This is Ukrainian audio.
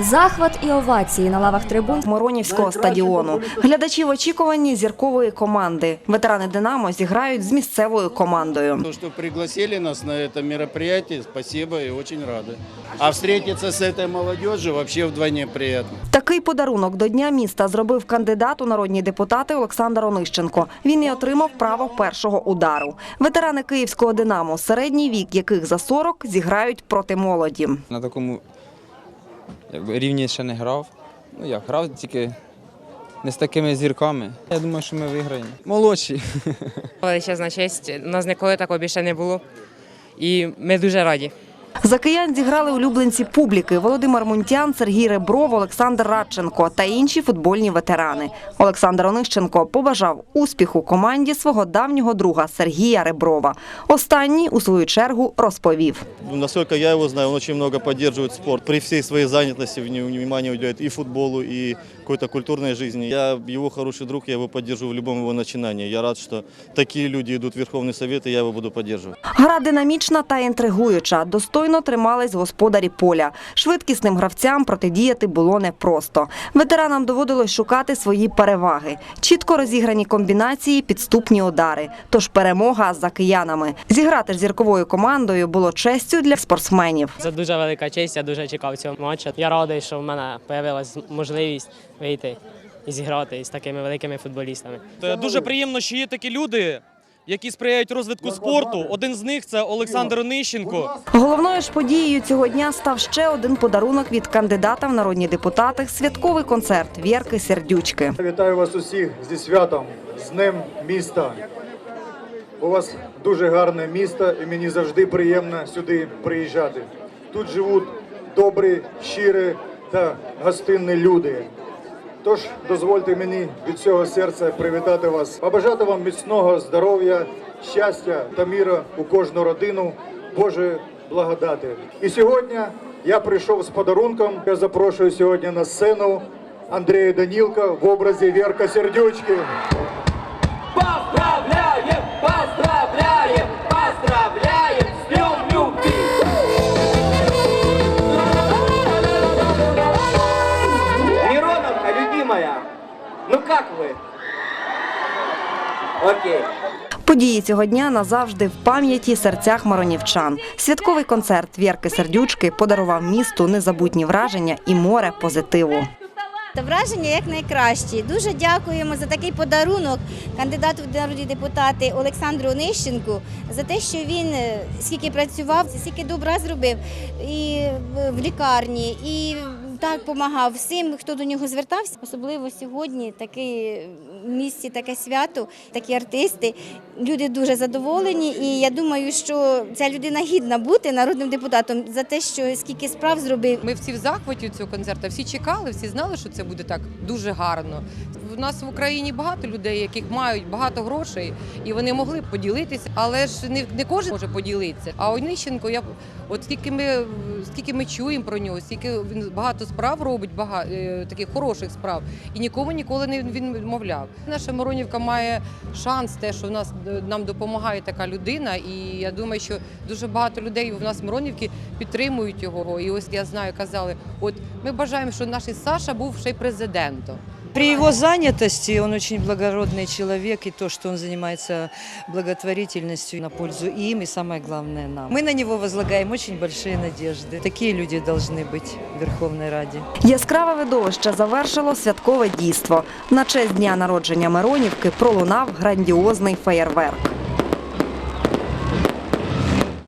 Захват і овації на лавах трибун Моронівського стадіону. Глядачі в очікуванні зіркової команди. Ветерани Динамо зіграють з місцевою командою. То, что пригласили нас на это мероприятие, спасибо и очень рады. А встретиться с этой молодежью вообще вдвойне приятно. Такий подарунок до Дня міста зробив кандидат у народні депутати Олександр Онищенко. Він і отримав право першого удару. Ветерани київського Динамо, середній вік яких за 40, зіграють проти молоді. на такому якби, рівні ще не грав. Ну як, грав тільки не з такими зірками. Я думаю, що ми виграємо. Молодші. Величезна честь. У нас ніколи такого більше не було. І ми дуже раді. За киян зіграли улюбленці публіки Володимир Мунтян, Сергій Ребров, Олександр Радченко та інші футбольні ветерани. Олександр Онищенко побажав успіху команді свого давнього друга Сергія Реброва. Останній у свою чергу розповів. Насколько я его знаю, он очень много поддерживает спорт. При всей своей занятости вни- внимание уделяет и футболу, и какой-то культурной жизни. Я его хороший друг, я его поддерживаю в любом его начинании. Я рад, что такие люди идут в Верховный Совет, и я его буду поддерживать. Гра динамічна та інтригуюча. Достойно тримались господарі поля. Швидкісним гравцям протидіяти було непросто. Ветеранам доводилось шукати свої переваги. Чітко розіграні комбінації, підступні удари. Тож перемога за киянами. Зіграти ж зірковою командою було честю для спортсменів. Це дуже велика честь. Я дуже чекав цього матчу. Я радий, що в мене з'явилася можливість вийти і зіграти з такими великими футболістами. Дуже приємно, що є такі люди, які сприяють розвитку спорту. Один з них це Олександр Онищенко. Головною ж подією цього дня став ще один подарунок від кандидата в народні депутати святковий концерт Вірки Сердючки. Вітаю вас усіх зі святом, з Днем міста. У вас дуже гарне місто і мені завжди приємно сюди приїжджати. Тут живуть добрі, щирі та гостинні люди. Тож дозвольте мені від цього серця привітати вас, побажати вам міцного здоров'я, щастя та міра у кожну родину, Боже благодати. І сьогодні я прийшов з подарунком. Я запрошую сьогодні на сцену Андрія Данілка в образі Вірка Сердючки. Окей. Події цього дня назавжди в пам'яті серцях маронівчан. Святковий концерт Вірки Сердючки подарував місту незабутні враження і море позитиву. Та враження як найкращі. Дуже дякуємо за такий подарунок кандидату в народні депутати Олександру Онищенку за те, що він е, скільки працював, скільки добра зробив і в- лікарні, і так допомагав всім, хто до нього звертався. Особливо сьогодні таке в місті таке свято, такі артисти. Люди дуже задоволені, і я думаю, що ця людина гідна бути народним депутатом за те, що скільки справ зробив. Ми всі в захваті цього концерту, всі чекали, всі знали, що це буде так дуже гарно. У нас в Україні багато людей, яких мають багато грошей, і вони могли б поділитися, але ж не, не кожен може поділитися. А Онищенко, я от скільки ми скільки ми чуємо про нього, скільки він багато справ робить, багато таких хороших справ, і нікому ніколи не він відмовляв. Наша Моронівка має шанс, те, що в нас е, нам допомагає така людина, і я думаю, що дуже багато людей в нас в Моронівці підтримують його. І ось я знаю, казали, от ми бажаємо, що наш Саша був ще й президентом. При его занятости он очень благородный человек, и то, что он занимается благотворительностью на пользу им, и самое главное нам. Мы на него возлагаем очень большие надежды. Такие люди должны быть в Верховной Раде. Яскраве видовище завершило святкове дійство. На честь дня народження Миронівки пролунав грандіозний феєрверк.